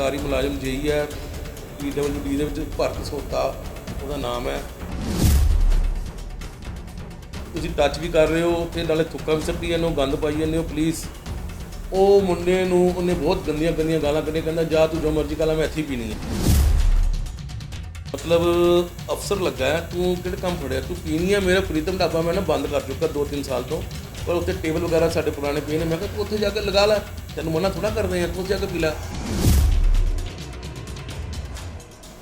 ਸਰਕਾਰੀ ਮੁਲਾਜ਼ਮ ਜੇਈ ਹੈ ਪੀਡਬਲਯੂਡੀ ਦੇ ਵਿੱਚ ਭਰਤ ਸੋਤਾ, ਉਹਦਾ ਨਾਮ ਹੈ। ਤੁਸੀਂ ਟੱਚ ਵੀ ਕਰ ਰਹੇ ਹੋ ਤੇ ਨਾਲੇ ਥੁੱਕਾ ਵੀ ਸੱਟੀ ਜਾਂਦੇ ਹੋ, ਗੰਦ ਪਾਈ ਜਾਂਦੇ ਹੋ ਪਲੀਜ਼ ਉਹ ਮੁੰਡੇ ਨੂੰ, ਉਹਨੇ ਬਹੁਤ ਗੰਦੀਆਂ ਗੰਦੀਆਂ ਗਾਲਾਂ ਕੱਢੀਆਂ, ਕਹਿੰਦਾ, ਜਾ ਤੂੰ ਜੋ ਮਰਜ਼ੀ ਕਾਲਾ ਮੈਂ ਇੱਥੇ ਹੀ ਪੀਣੀ ਹੈ ਮਤਲਬ, ਅਫਸਰ ਲੱਗਾ ਤੂੰ ਕਿਹੜੇ ਕੰਮ ਫੜਿਆ? ਤੂੰ ਪੀਣੀ ਹੈ ਮੇਰਾ ਪ੍ਰੀਤਮ ਢਾਬਾ ਮੈਂ ਨਾ ਬੰਦ ਕਰ ਚੁੱਕਾ 2-3 ਸਾਲ ਤੋਂ। ਪਰ ਉੱਥੇ ਟੇਬਲ ਵਗੈਰਾ ਸਾਡੇ ਪੁਰਾਣੇ ਪਏ ਨੇ। ਮੈਂ ਕਿਹਾ, ਤੂੰ ਉੱਥੇ ਜਾ ਕੇ ਲਗਾ ਲੈ। ਤੈਨੂੰ ਮਨਾ ਥੋੜਾ ਕਰਦੇ ਆ, ਤੂੰ ਉੱਥੇ ਜਾ ਕੇ ਪੀ ਲੈ।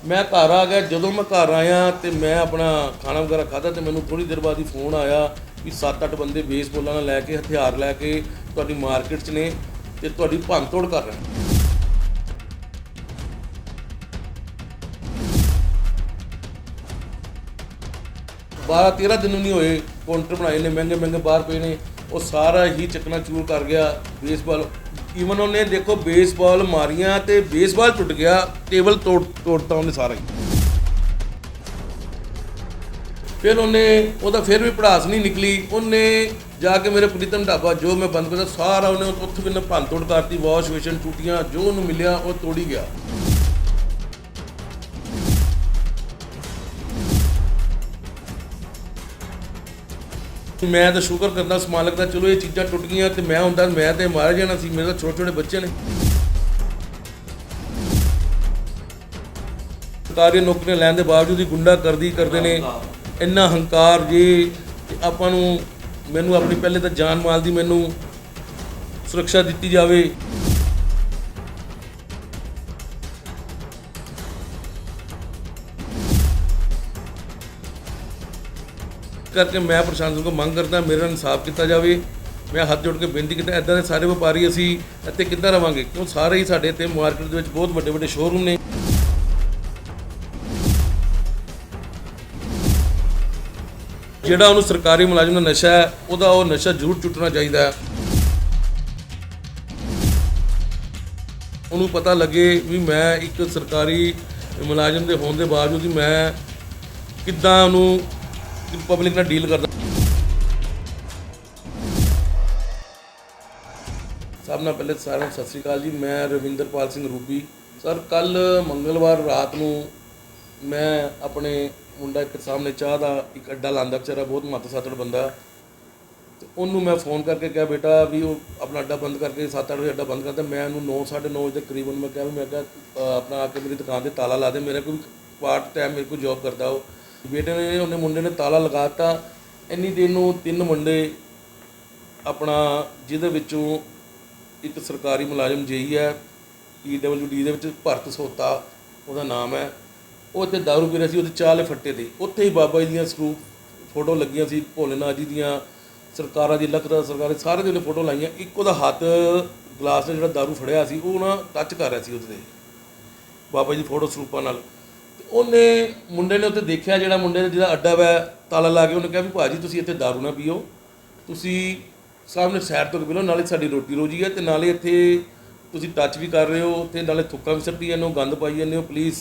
ਮੈਂ ਘਰ ਆ ਗਿਆ, ਜਦੋਂ ਮੈਂ ਘਰ ਆਇਆ ਤੇ ਮੈਂ ਆਪਣਾ ਖਾਣਾ ਵਗੈਰਾ ਖਾਧਾ ਤੇ ਮੈਨੂੰ ਥੋੜੀ ਦੇਰ ਬਾਅਦ ਹੀ ਫੋਨ ਆਇਆ ਵੀ 7-8 ਬੰਦੇ ਬੇਸਬਾਲਾਂ ਨਾਲ ਲੈ ਕੇ, ਹਥਿਆਰ ਲੈ ਕੇ ਤੁਹਾਡੀ ਮਾਰਕੀਟ 'ਚ ਨੇ ਤੇ ਤੁਹਾਡੀ ਭੰਨਤੋੜ ਕਰ ਰਹੇ ਨੇ। ਬਾਰਾਂ 13 ਦਿਨ ਨਹੀਂ ਹੋਏ ਕਾਊਂਟਰ ਬਣਾਏ ਨੇ ਮਹਿੰਗੇ ਮਹਿੰਗੇ ਬਾਹਰ ਪਏ ਨੇ, ਉਹ ਸਾਰਾ ਹੀ ਚੱਕਣਾ ਚੂਰ ਕਰ ਗਿਆ ਬੇਸਬਾਲ ਈਵਨ ਉਹਨੇ ਦੇਖੋ ਬੇਸਬਾਲ ਮਾਰੀਆਂ ਤੇ ਬੇਸਬਾਲ ਟੁੱਟ ਗਿਆ ਟੇਬਲ ਤੋੜ ਤੋੜਤਾ ਉਹਨੇ ਸਾਰਾ ਹੀ। ਫਿਰ ਉਹਨੇ, ਉਹਦਾ ਫਿਰ ਵੀ ਪੜਾਸ ਨਹੀਂ ਨਿਕਲੀ। ਉਹਨੇ ਜਾ ਕੇ ਮੇਰੇ ਪ੍ਰੀਤਮ ਢਾਬਾ, ਜੋ ਮੈਂ ਬੰਦ ਕਰਦਾ ਸਾਰਾ ਉਹਨੇ ਉੱਥੇ ਵੀ ਨਾ ਭੰਨ ਤੋੜ ਕਰਤੀ, ਵਾਸ਼ ਵੇਸ਼ਨ ਟੂਟੀਆਂ, ਜੋ ਉਹਨੂੰ ਮਿਲਿਆ, ਉਹ ਤੋੜੀ ਗਿਆ। ਮੈਂ ਤਾਂ ਸ਼ੁਕਰ ਕਰਦਾ ਉਸ ਮਾਲਕ ਦਾ ਚਲੋ ਇਹ ਚੀਜ਼ਾਂ ਟੁੱਟ ਗਈਆਂ ਤੇ ਮੈਂ ਹੁੰਦਾ ਮੈਂ ਤੇ ਮਾਰ ਜਾਣਾ ਸੀ ਮੇਰੇ ਤਾਂ ਛੋਟੇ ਛੋਟੇ ਬੱਚੇ ਨੇ। ਸਰਕਾਰੀ ਨੌਕਰੀਆਂ ਲੈਣ ਦੇ ਬਾਵਜੂਦ ਹੀ ਗੁੰਡਾ ਕਰਦੀ ਕਰਦੇ ਨੇ ਇੰਨਾ ਹੰਕਾਰ ਜੀ ਆਪਾਂ ਨੂੰ ਮੈਨੂੰ ਆਪਣੀ ਪਹਿਲੇ ਤਾਂ ਜਾਨ ਮਾਲ ਦੀ ਮੈਨੂੰ ਸੁਰੱਖਿਆ ਦਿੱਤੀ ਜਾਵੇ। ਕਰਕੇ ਮੈਂ ਪ੍ਰਸ਼ਾਸਨ ਕੋਲ ਮੰਗ ਕਰਦਾ ਮੇਰਾ ਇਨਸਾਫ ਕੀਤਾ ਜਾਵੇ। ਮੈਂ ਹੱਥ ਜੋੜ ਕੇ ਬੇਨਤੀ ਕੀਤਾ ਐਦਾਂ ਦੇ ਸਾਰੇ ਵਪਾਰੀ ਅਸੀਂ ਇੱਥੇ ਕਿੱਦਾਂ ਰਵਾਂਗੇ? ਕਿਉਂ ਸਾਰੇ ਹੀ ਸਾਡੇ ਇੱਥੇ ਮਾਰਕੀਟ ਦੇ ਵਿੱਚ ਬਹੁਤ ਵੱਡੇ ਵੱਡੇ ਸ਼ੋਰੂਮ ਨੇ। ਜਿਹੜਾ ਉਹਨੂੰ ਸਰਕਾਰੀ ਮੁਲਾਜ਼ਮ ਦਾ ਨਸ਼ਾ ਹੈ, ਉਹਦਾ ਉਹ ਨਸ਼ਾ ਜ਼ਰੂਰ ਛੁੱਟਣਾ ਚਾਹੀਦਾ ਹੈ। ਉਹਨੂੰ ਪਤਾ ਲੱਗੇ ਵੀ ਮੈਂ ਇੱਕ ਸਰਕਾਰੀ ਮੁਲਾਜ਼ਮ ਦੇ ਹੋਣ ਦੇ ਬਾਵਜੂਦ ਵੀ ਮੈਂ ਕਿੱਦਾਂ ਉਹਨੂੰ ਪਬਲਿਕ ਨਾਲ ਡੀਲ ਕਰਦਾ। ਸਭ ਨਾਲ ਪਹਿਲੇ ਸਾਰਿਆਂ ਨੂੰ ਸਤਿ ਸ੍ਰੀ ਅਕਾਲ ਜੀ। ਮੈਂ ਰਵਿੰਦਰਪਾਲ ਸਿੰਘ ਰੂਬੀ। ਸਰ ਕੱਲ ਮੰਗਲਵਾਰ ਰਾਤ ਨੂੰ ਮੈਂ ਆਪਣੇ ਮੁੰਡਾ ਇੱਕ ਸਾਹਮਣੇ ਚਾਹ ਦਾ ਇੱਕ ਅੱਡਾ ਲਾਂਦਾ। ਵਿਚਾਰਾ ਬਹੁਤ ਮੱਤ ਸਾਤੜ ਬੰਦਾ। ਤੇ ਉਹਨੂੰ ਮੈਂ ਫੋਨ ਕਰਕੇ ਕਿਹਾ, ਬੇਟਾ, ਵੀ ਉਹ ਆਪਣਾ ਅੱਡਾ ਬੰਦ ਕਰਕੇ 7-8 ਵਜੇ ਅੱਡਾ ਬੰਦ ਕਰਦਾ। ਮੈਂ ਉਹਨੂੰ 9:30 ਵਜੇ ਦੇ ਕਰੀਬਨ ਮੈਂ ਕਿਹਾ ਵੀ, ਮੈਂ ਕਿਹਾ ਆਪਣਾ ਆ ਕੇ ਮੇਰੀ ਦੁਕਾਨ ਤੇ ਤਾਲਾ ਲਾ ਦੇ। ਮੇਰਾ ਕੋਈ ਪਾਰਟ ਟਾਈਮ ਮੇਰੇ ਕੋਲ ਜੌਬ ਕਰਦਾ ਉਹ। ਬੇਟੇ ਨੇ, ਉਹਨੇ ਮੁੰਡੇ ਨੇ ਤਾਲਾ ਲਗਾਤਾ। ਇੰਨੀ ਦੇਰ ਨੂੰ ਤਿੰਨ ਮੁੰਡੇ ਆਪਣਾ, ਜਿਹਦੇ ਵਿੱਚੋਂ ਇੱਕ ਸਰਕਾਰੀ ਮੁਲਾਜ਼ਮ ਜੇਈ ਹੈ ਪੀਡਬਲਯੂਡੀ ਦੇ ਵਿੱਚ ਭਰਤ ਸੋਤਾ, ਉਹਦਾ ਨਾਮ ਹੈ। ਉਹ ਤੇ ਦਾਰੂ ਪੀ ਰਿਹਾ ਸੀ, ਉਹਦੇ ਚਾਲੇ ਫੱਟੇ ਤੇ। ਉੱਥੇ ਹੀ ਬਾਬਾ ਜੀ ਦੀਆਂ ਸਰੂਪ ਫੋਟੋ ਲੱਗੀਆਂ ਸੀ ਭੋਲੇਨਾਥ ਜੀ ਦੀਆਂ, ਸਰਕਾਰਾਂ ਦੀ ਲਖਦਾ ਸਰਕਾਰੀ ਸਾਰੇ ਦੇ ਉਹਨੇ ਫੋਟੋ ਲਾਈਆਂ। ਇੱਕ ਉਹਦਾ ਹੱਥ ਗਲਾਸ ਨੇ ਜਿਹੜਾ ਦਾਰੂ ਫੜਿਆ ਸੀ, ਉਹ ਨਾ ਟੱਚ ਕਰ ਰਿਹਾ ਸੀ ਉਹਦੇ ਤੇ। ਬਾਬਾ ਜੀ ਦੀ ਫੋਟੋ ਸਰੂਪਾਂ ਨਾਲ। ਉਹਨੇ ਮੁੰਡੇ ਨੇ ਉੱਤੇ ਦੇਖਿਆ ਜਿਹੜਾ ਮੁੰਡੇ ਨੇ ਜਿਹਦਾ ਅੱਡਾ ਵੈ ਤਾਲਾ ਲਾ ਕੇ ਉਹਨੇ ਕਿਹਾ ਵੀ ਭਾਜੀ ਤੁਸੀਂ ਇੱਥੇ ਦਾਰੂ ਨਾ ਪੀਓ। ਤੁਸੀਂ ਸਾਹਮਣੇ ਸੈਰ ਤੋਂ ਪੀ ਨਾਲੇ ਸਾਡੀ ਰੋਟੀ ਰੋਜੀ ਹੈ ਤੇ ਨਾਲੇ ਇੱਥੇ ਤੁਸੀਂ ਟੱਚ ਵੀ ਕਰ ਰਹੇ ਹੋ ਤੇ ਨਾਲੇ ਥੁੱਕਾਂ ਵੀ ਸੱਟੀ ਜਾਂਦੇ ਹੋ, ਗੰਦ ਪਾਈ ਜਾਂਦੇ ਹੋ ਪਲੀਜ਼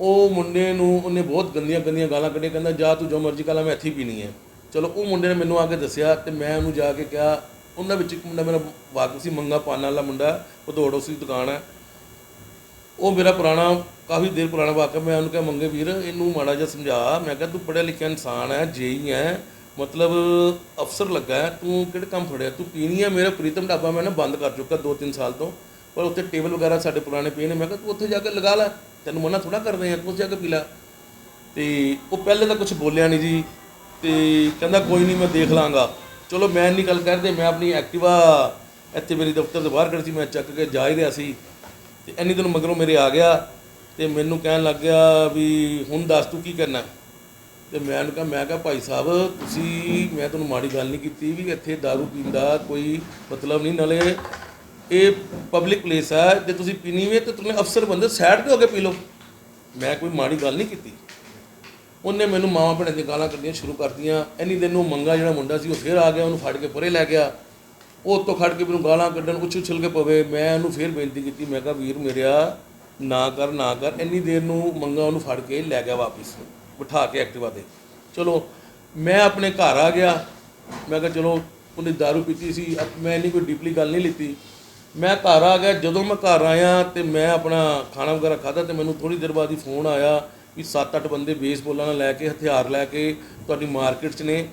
ਉਹ ਮੁੰਡੇ ਨੂੰ ਉਹਨੇ ਬਹੁਤ ਗੰਦੀਆਂ ਗੰਦੀਆਂ ਗਾਲਾਂ ਕੱਢੀਆਂ, ਕਹਿੰਦਾ, ਜਾ ਤੂੰ ਜੋ ਮਰਜ਼ੀ ਕਾਲਾ ਮੈਂ ਇੱਥੇ ਹੀ ਪੀਣੀ ਹੈ ਚਲੋ, ਉਹ ਮੁੰਡੇ ਨੇ ਮੈਨੂੰ ਆ ਕੇ ਦੱਸਿਆ ਤੇ ਮੈਂ ਉਹਨੂੰ ਜਾ ਕੇ ਕਿਹਾ, ਉਹਨਾਂ ਵਿੱਚ ਇੱਕ ਮੁੰਡਾ ਮੇਰਾ ਵਾਕਫ ਸੀ, ਮੰਗਾ ਪਾਨ ਵਾਲਾ ਮੁੰਡਾ ਉਹ ਦੌੜੋ ਸੀ ਦੁਕਾਨ ਹੈ ਉਹ ਮੇਰਾ ਪੁਰਾਣਾ, ਕਾਫੀ ਦੇਰ ਪੁਰਾਣਾ ਵਾਕਿਆ ਮੈਂ ਉਹਨੂੰ ਕਿਹਾ, ਮੰਗੇ ਵੀਰ, ਇਹਨੂੰ ਮਾੜਾ ਜਿਹਾ ਸਮਝਾ। ਮੈਂ ਕਿਹਾ, ਤੂੰ ਪੜ੍ਹਿਆ ਲਿਖਿਆ ਇਨਸਾਨ ਹੈ, ਜੇਈ ਹੈ, ਮਤਲਬ ਅਫਸਰ ਲੱਗਾ ਤੂੰ ਕਿਹੜੇ ਕੰਮ ਫੜਿਆ? ਤੂੰ ਪੀਣੀ ਹੈ ਮੇਰਾ ਪ੍ਰੀਤਮ ਢਾਬਾ, ਮੈਂ ਨਾ ਬੰਦ ਕਰ ਚੁੱਕਾ 2-3 ਸਾਲ ਤੋਂ, ਪਰ ਉੱਥੇ ਟੇਬਲ ਵਗੈਰਾ ਸਾਡੇ ਪੁਰਾਣੇ ਪਏ ਨੇ। ਮੈਂ ਕਿਹਾ, ਤੂੰ ਉੱਥੇ ਜਾ ਕੇ ਲਗਾ ਲੈ, ਤੈਨੂੰ ਮਨਾ ਥੋੜਾ ਕਰਦੇ ਆ ਤੂੰ ਉੱਥੇ ਜਾ ਕੇ ਪੀ ਲੈ। ਤੇ ਉਹ ਪਹਿਲੇ ਤਾਂ ਕੁਝ ਬੋਲਿਆ ਨਹੀਂ ਜੀ, ਤੇ ਕਹਿੰਦਾ, ਕੋਈ ਨਹੀਂ, ਮੈਂ ਦੇਖ ਲਾਂਗਾ। ਚਲੋ, ਮੈਂ ਨਹੀਂ ਗੱਲ ਕਰਦੇ ਮੈਂ ਆਪਣੀ ਐਕਟਿਵਾ ਇੱਥੇ ਮੇਰੇ ਦਫ਼ਤਰ ਦੇ ਬਾਹਰ ਖੜੀ ਸੀ, ਮੈਂ ਚੱਕ ਕੇ ਜਾ ਹੀ ਰਿਹਾ ਸੀ। ਤੇ ਇੰਨੀ ਦਿਨ ਮਗਰੋਂ ਮੇਰੇ ਆ ਗਿਆ ਤੇ ਮੈਨੂੰ ਕਹਿਣ ਲੱਗ ਗਿਆ ਵੀ ਹੁਣ ਦੱਸ ਤੂੰ ਕੀ ਕਰਨਾ ਤੇ ਮੈਂ ਉਹਨੂੰ ਕਿਹਾ, ਮੈਂ ਕਿਹਾ, ਭਾਈ ਸਾਹਿਬ, ਤੁਸੀਂ, ਮੈਂ ਤੁਹਾਨੂੰ ਮਾੜੀ ਗੱਲ ਨਹੀਂ ਕੀਤੀ ਵੀ ਇੱਥੇ दारू ਪੀਣ ਦਾ ਕੋਈ ਮਤਲਬ ਨਹੀਂ, ਨਾਲੇ ਇਹ ਪਬਲਿਕ ਪਲੇਸ ਹੈ ਜੇ ਤੁਸੀਂ ਪੀਣੀ ਵੀ ਹੈ ਤੇ ਤੁਸੀਂ ਅਫਸਰ ਬੰਦੇ ਸਾਈਡ ਤੇ ਹੋ ਕੇ ਪੀ ਲਓ? ਮੈਂ ਕੋਈ ਮਾੜੀ ਗੱਲ ਨਹੀਂ ਕੀਤੀ। ਉਹਨੇ ਮੈਨੂੰ ਮਾਵਾਂ ਭੈਣਾਂ ਦੀਆਂ ਗਾਲਾਂ ਕੱਢੀਆਂ ਸ਼ੁਰੂ ਕਰਤੀਆਂ। ਇੰਨੀ ਦਿਨ ਨੂੰ ਮੰਗਾ ਜਿਹੜਾ ਮੁੰਡਾ ਸੀ, ਉਹ ਫੇਰ ਆ ਗਿਆ, ਉਹਨੂੰ ਫੜ ਕੇ ਪਰੇ ਲੈ ਗਿਆ। ਉਹ ਤੋਂ ਖੜ ਕੇ ਮੈਨੂੰ ਗਾਲਾਂ ਕੱਢਣ ਉੱਛ ਉਛਲ ਕੇ ਪਵੇ। ਮੈਂ ਉਹਨੂੰ ਫੇਰ ਬੇਨਤੀ ਕੀਤੀ, ਮੈਂ ਕਿਹਾ, ਵੀਰ ਮੇਰਿਆ, ਨਾ ਕਰ ਨਾ ਕਰ, ਇੰਨੀ ਦੇਰ ਨੂੰ ਮੰਗਾ ਉਹਨੂੰ ਫੜ ਕੇ ਲੈ ਗਿਆ ਵਾਪਿਸ, ਬਿਠਾ ਕੇ ਐਕਟਿਵਾ ਤੇ। ਚਲੋ, ਮੈਂ ਆਪਣੇ ਘਰ ਆ ਗਿਆ। ਮੈਂ ਕਿਹਾ, ਚਲੋ, ਉਹਨੇ दारू ਪੀਤੀ ਸੀ ਮੈਂ ਨਹੀਂ ਕੋਈ ਡੀਪਲੀ ਗੱਲ ਨਹੀਂ ਲਿੱਤੀ। ਮੈਂ ਘਰ ਆ ਗਿਆ। ਜਦੋਂ ਮੈਂ ਘਰ ਆਇਆ ਤੇ ਮੈਂ ਆਪਣਾ ਖਾਣਾ ਵਗੈਰਾ ਖਾਧਾ ਤੇ ਮੈਨੂੰ ਥੋੜੀ ਦੇਰ ਬਾਅਦ ਹੀ ਫੋਨ ਆਇਆ ਵੀ 7-8 ਬੰਦੇ ਬੇਸਬਾਲਾਂ ਨਾਲ ਲੈ ਕੇ, ਹਥਿਆਰ ਲੈ ਕੇ ਤੁਹਾਡੀ ਮਾਰਕੀਟ 'ਚ ਨੇ।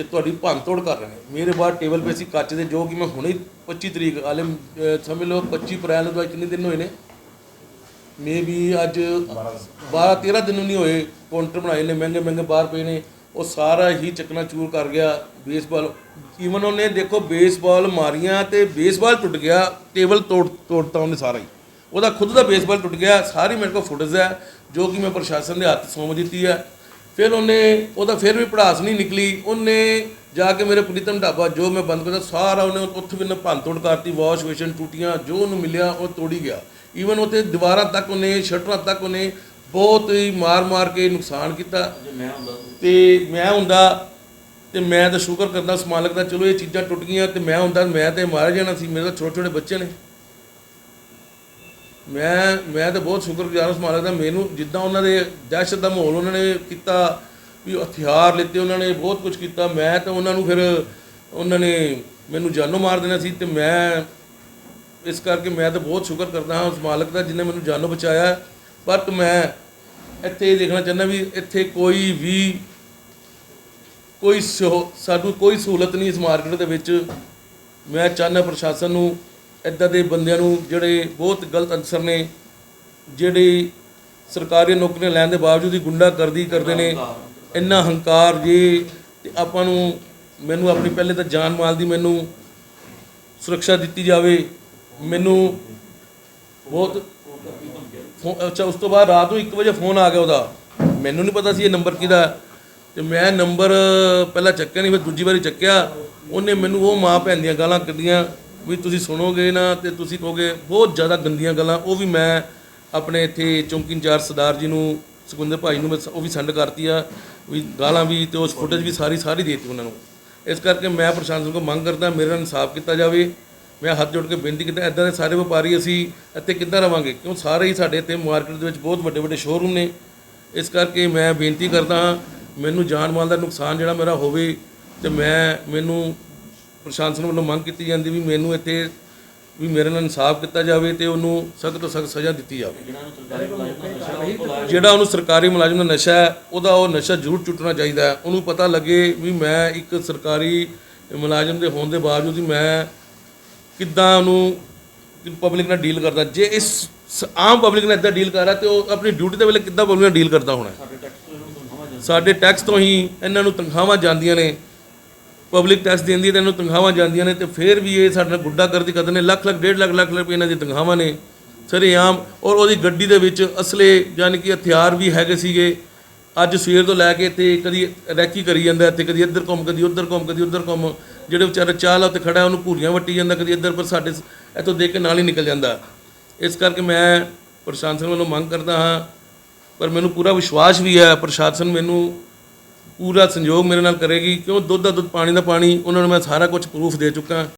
ਤੇ ਤੁਹਾਡੀ ਭੰਨਤੋੜ ਕਰ ਰਹੇ ਨੇ। ਮੇਰੇ ਬਾਹਰ ਟੇਬਲ 'ਤੇ ਸੀ ਕੱਚ ਦੇ ਜੋ ਕਿ ਮੈਂ ਹੁਣੇ 25 ਤਰੀਕ ਅਹ, ਸਮਝ ਲਓ 25 ਅਪ੍ਰੈਲ ਨੂੰ ਤਾਂ ਕਿੰਨੇ ਦਿਨ ਹੋਏ ਨੇ? ਮੇ ਵੀ ਅੱਜ 12 13 ਦਿਨ ਨਹੀਂ ਹੋਏ ਕਾਊਂਟਰ ਬਣਾਏ ਨੇ ਮਹਿੰਗੇ ਮਹਿੰਗੇ ਬਾਹਰ ਪਏ ਨੇ। ਉਹ ਸਾਰਾ ਹੀ ਚੱਕਣਾ ਚੂਰ ਕਰ ਗਿਆ ਬੇਸਬਾਲ ਈਵਨ ਉਹਨੇ ਦੇਖੋ ਬੇਸਬਾਲ ਮਾਰੀਆਂ ਤੇ ਬੇਸਬਾਲ ਟੁੱਟ ਗਿਆ ਟੇਬਲ ਤੋੜ ਤੋੜਤਾ ਉਹਨੇ ਸਾਰਾ ਹੀ। ਉਹਦਾ ਖੁਦ ਦਾ ਬੇਸਬਾਲ ਟੁੱਟ ਗਿਆ ਸਾਰੀ ਮੇਰੇ ਕੋਲ ਫੁਟੇਜ ਹੈ ਜੋ ਕਿ ਮੈਂ ਪ੍ਰਸ਼ਾਸਨ ਦੇ ਹੱਥ ਸੌਂਪ ਦਿੱਤੀ ਹੈ। ਫਿਰ ਉਹਨੇ ਉਹਦਾ ਫਿਰ ਵੀ ਪੜਾਸ ਨਹੀਂ ਨਿਕਲੀ। ਉਹਨੇ ਜਾ ਕੇ ਮੇਰੇ ਪ੍ਰੀਤਮ ਢਾਬਾ ਜੋ ਮੈਂ ਬੰਦ ਕਰਦਾ ਸਾਰਾ ਉਹਨੇ ਉੱਥੇ ਵੀ ਨਾ ਭੰਨਤੋੜ ਕਰਤੀ ਵਾਸ਼ ਵੇਸ਼ਨ ਟੂਟੀਆਂ ਜੋ ਉਹਨੂੰ ਮਿਲਿਆ ਉਹ ਤੋੜੀ ਗਿਆ। ਈਵਨ ਉੱਥੇ ਦੀਵਾਰਾਂ ਤੱਕ ਉਹਨੇ ਸ਼ਟਰਾਂ ਤੱਕ ਉਹਨੇ ਬਹੁਤ ਹੀ ਮਾਰ-ਮਾਰ ਕੇ ਨੁਕਸਾਨ ਕੀਤਾ। ਤੇ? ਮੈਂ ਹੁੰਦਾ ਤੇ ਮੈਂ ਤਾਂ ਸ਼ੁਕਰ ਕਰਦਾ ਉਸ ਮਾਲਕ ਦਾ ਚਲੋ ਇਹ ਚੀਜ਼ਾਂ ਟੁੱਟ ਗਈਆਂ ਤੇ ਮੈਂ ਹੁੰਦਾ ਮੈਂ ਤੇ ਮਾਰ ਜਾਣਾ ਸੀ ਮੇਰੇ ਤਾਂ ਛੋਟੇ ਛੋਟੇ ਬੱਚੇ ਨੇ। ਮੈਂ ਮੈਂ ਤਾਂ ਬਹੁਤ ਸ਼ੁਕਰਗੁਜ਼ਾਰ ਉਸ ਮਾਲਕ ਦਾ। ਮੈਨੂੰ ਜਿੱਦਾਂ ਉਹਨਾਂ ਦੇ ਦਹਿਸ਼ਤ ਦਾ ਮਾਹੌਲ ਉਹਨਾਂ ਨੇ ਕੀਤਾ, ਵੀ ਹਥਿਆਰ ਲਿੱਤੇ ਉਹਨਾਂ ਨੇ, ਬਹੁਤ ਕੁਝ ਕੀਤਾ, ਮੈਂ ਤਾਂ ਉਹਨਾਂ ਨੂੰ ਫਿਰ ਉਹਨਾਂ ਨੇ ਮੈਨੂੰ ਜਾਨੋਂ ਮਾਰ ਦੇਣਾ ਸੀ ਤੇ ਮੈਂ ਇਸ ਕਰਕੇ ਮੈਂ ਤਾਂ ਬਹੁਤ ਸ਼ੁਕਰ ਕਰਦਾ ਹਾਂ ਉਸ ਮਾਲਕ ਦਾ ਜਿਨੇ ਮੈਨੂੰ ਜਾਨੋਂ ਬਚਾਇਆ। ਪਰ ਮੈਂ ਇੱਥੇ ਇਹ ਦੇਖਣਾ ਚਾਹੁੰਦਾ ਵੀ ਇੱਥੇ ਕੋਈ ਵੀ, ਕੋਈ ਸਹੂ- ਸਾਨੂੰ ਕੋਈ ਸਹੂਲਤ ਨਹੀਂ ਇਸ ਮਾਰਕੀਟ ਦੇ ਵਿੱਚ। ਮੈਂ ਚਾਹੁੰਦਾ ਪ੍ਰਸ਼ਾਸਨ ਨੂੰ ਇੱਦਾਂ ਦੇ ਬੰਦਿਆਂ ਨੂੰ ਜਿਹੜੇ ਬਹੁਤ ਗਲਤ ਅਨਸਰ ਨੇ ਜਿਹੜੇ ਸਰਕਾਰੀ ਨੌਕਰੀਆਂ ਲੈਣ ਦੇ ਬਾਵਜੂਦ ਹੀ ਗੁੰਡਾਗਰਦੀ ਕਰਦੇ ਨੇ ਇੰਨਾ ਹੰਕਾਰ ਜੀ ਤੇ ਆਪਾਂ ਨੂੰ ਮੈਨੂੰ ਆਪਣੀ ਪਹਿਲੇ ਤਾਂ ਜਾਨ ਮਾਲ ਦੀ ਮੈਨੂੰ ਸੁਰੱਖਿਆ ਦਿੱਤੀ ਜਾਵੇ ਮੈਨੂੰ ਬਹੁਤ ਅੱਛਾ ਉਸ ਤੋਂ ਬਾਅਦ ਰਾਤ ਨੂੰ 1 ਵਜੇ ਫੋਨ ਆ ਗਿਆ ਉਹਦਾ। ਮੈਨੂੰ ਨਹੀਂ ਪਤਾ ਸੀ ਇਹ ਨੰਬਰ ਕਿਹਦਾ। ਤੇ ਮੈਂ ਨੰਬਰ ਪਹਿਲਾਂ ਚੱਕਿਆ ਨਹੀਂ ਫਿਰ ਦੂਜੀ ਵਾਰੀ ਚੱਕਿਆ। ਉਹਨੇ ਮੈਨੂੰ ਉਹ ਮਾਂ ਭੈਣ ਦੀਆਂ ਗਾਲਾਂ ਕੱਢੀਆਂ। ਵੀ ਤੁਸੀਂ ਸੁਣੋਗੇ ਨਾ ਤੇ ਤੁਸੀਂ ਕਹੋਗੇ, ਬਹੁਤ ਜ਼ਿਆਦਾ ਗੰਦੀਆਂ ਗੱਲਾਂ, ਉਹ ਵੀ ਮੈਂ ਆਪਣੇ ਇੱਥੇ ਚੌਂਕੀ ਇੰਚਾਰਜ ਸਰਦਾਰ ਜੀ ਨੂੰ, ਸੁਖਵਿੰਦਰ ਭਾਈ ਨੂੰ ਮੈਂ ਸ- ਉਹ ਵੀ ਸੈਂਡ ਕਰਤੀ ਆ, ਵੀ ਗਾਲਾਂ ਵੀ ਤੇ ਉਸ ਫੁਟੇਜ ਵੀ ਸਾਰੀ ਸਾਰੀ ਦੇਤੀ ਉਹਨਾਂ ਨੂੰ। ਇਸ ਕਰਕੇ ਮੈਂ ਪ੍ਰਸ਼ਾਸਨ ਕੋਲ ਮੰਗ ਕਰਦਾ, ਮੇਰੇ ਨਾਲ ਇਨਸਾਫ ਕੀਤਾ ਜਾਵੇ। ਮੈਂ ਹੱਥ ਜੋੜ ਕੇ ਬੇਨਤੀ ਕੀਤਾ ਇਦਾਂ ਦੇ ਸਾਰੇ ਵਪਾਰੀ ਅਸੀਂ ਇੱਥੇ ਕਿੱਦਾਂ ਰਵਾਂਗੇ? ਕਿਉਂ ਸਾਰੇ ਹੀ ਸਾਡੇ ਇੱਥੇ ਮਾਰਕੀਟ ਦੇ ਵਿੱਚ ਬਹੁਤ ਵੱਡੇ ਵੱਡੇ ਸ਼ੋਰੂਮ ਨੇ। ਇਸ ਕਰਕੇ ਮੈਂ ਬੇਨਤੀ ਕਰਦਾ ਹਾਂ, ਮੈਨੂੰ ਜਾਨ ਮਾਲ ਦਾ ਨੁਕਸਾਨ ਜਿਹੜਾ ਮੇਰਾ ਹੋਵੇ, ਤੇ ਮੈਂ, ਮੈਨੂੰ ਪ੍ਰਸ਼ਾਸਨ ਵੱਲੋਂ ਮੰਗ ਕੀਤੀ ਜਾਂਦੀ ਵੀ ਮੈਨੂੰ ਇੱਥੇ ਵੀ ਮੇਰੇ ਨਾਲ ਇਨਸਾਫ ਕੀਤਾ ਜਾਵੇ ਤੇ ਉਹਨੂੰ ਸਖਤ ਤੋਂ ਸਖਤ ਸਜ਼ਾ ਦਿੱਤੀ ਜਾਵੇ। ਜਿਹੜਾ ਉਹਨੂੰ ਸਰਕਾਰੀ ਮੁਲਾਜ਼ਮ ਦਾ ਨਸ਼ਾ ਹੈ, ਉਹਦਾ ਉਹ ਨਸ਼ਾ ਜ਼ਰੂਰ ਛੁੱਟਣਾ ਚਾਹੀਦਾ ਹੈ। ਉਹਨੂੰ ਪਤਾ ਲੱਗੇ ਵੀ ਮੈਂ ਇੱਕ ਸਰਕਾਰੀ ਮੁਲਾਜ਼ਮ ਦੇ ਹੋਣ ਦੇ ਬਾਵਜੂਦ ਵੀ ਮੈਂ ਕਿੱਦਾਂ ਉਹਨੂੰ ਪਬਲਿਕ ਨਾਲ ਡੀਲ ਕਰਦਾ। ਜੇ ਇਸ ਆਮ ਪਬਲਿਕ ਨਾਲ ਇਦਾਂ ਡੀਲ ਕਰ ਰਿਹਾ ਤੇ ਉਹ ਆਪਣੀ ਡਿਊਟੀ ਦੇ ਵੇਲੇ ਕਿੱਦਾਂ ਪਬਲਿਕ ਨਾਲ ਡੀਲ ਕਰਦਾ ਹੋਣਾ ਸਾਡੇ ਟੈਕਸ ਤੋਂ ਹੀ ਇਹਨਾਂ ਨੂੰ ਤਨਖਾਹਾਂ ਜਾਂਦੀਆਂ ਨੇ। ਪਬਲਿਕ ਟੈਕਸ ਦਿੰਦੀ ਹੈ ਤੇ ਇਹਨੂੰ ਤਨਖਾਹਾਂ ਜਾਂਦੀਆਂ ਨੇ ਤੇ ਫਿਰ ਵੀ ਇਹ ਸਾਡੇ ਨਾਲ ਗੁੱਡਾਗਰਦੀ ਕਰਦੇ ਨੇ, ਲੱਖ ਲੱਖ, ਡੇਢ ਲੱਖ ਲੱਖ ਰੁਪਏ ਇਹਨਾਂ ਦੀ ਤਨਖਾਹਾਂ ਨੇ। ਸਰੇਆਮ ਔਰ ਉਹਦੀ ਗੱਡੀ ਦੇ ਵਿੱਚ ਅਸਲੇ ਯਾਨੀ ਕਿ ਹਥਿਆਰ ਵੀ ਹੈਗੇ ਸੀਗੇ। ਅੱਜ ਸਵੇਰ ਤੋਂ ਲੈ ਕੇ ਇੱਥੇ ਕਦੀ ਰੈਕੀ ਕਰੀ ਜਾਂਦਾ, ਇੱਥੇ ਕਦੀ ਇੱਧਰ ਘੁੰਮ, ਕਦੀ ਉੱਧਰ ਘੁੰਮ, ਕਦੀ ਉੱਧਰ ਘੁੰਮ। ਜਿਹੜੇ ਵਿਚਾਰਾ ਚਾਲ ਉੱਤੇ ਖੜਾ, ਉਹਨੂੰ ਭੂਰੀਆਂ ਵੱਟੀ ਜਾਂਦਾ, ਕਦੀ ਇੱਧਰ ਪਰ ਸਾਡੇ ਇੱਥੋਂ ਦੇਖ ਕੇ ਨਾਲ ਹੀ ਨਿਕਲ ਜਾਂਦਾ। ਇਸ ਕਰਕੇ ਮੈਂ ਪ੍ਰਸ਼ਾਸਨ ਵੱਲੋਂ ਮੰਗ ਕਰਦਾ ਹਾਂ, ਪਰ ਮੈਨੂੰ ਪੂਰਾ ਵਿਸ਼ਵਾਸ ਵੀ ਹੈ, ਪ੍ਰਸ਼ਾਸਨ ਮੈਨੂੰ ਪੂਰਾ ਸੰਯੋਗ ਮੇਰੇ ਨਾਲ ਕਰੇਗੀ, ਕਿਉਂ ਦੁੱਧ ਦਾ ਦੁੱਧ, ਪਾਣੀ ਦਾ ਪਾਣੀ, ਉਹਨਾਂ ਨੂੰ ਮੈਂ ਸਾਰਾ ਕੁਝ ਪ੍ਰੂਫ ਦੇ ਚੁੱਕਾ।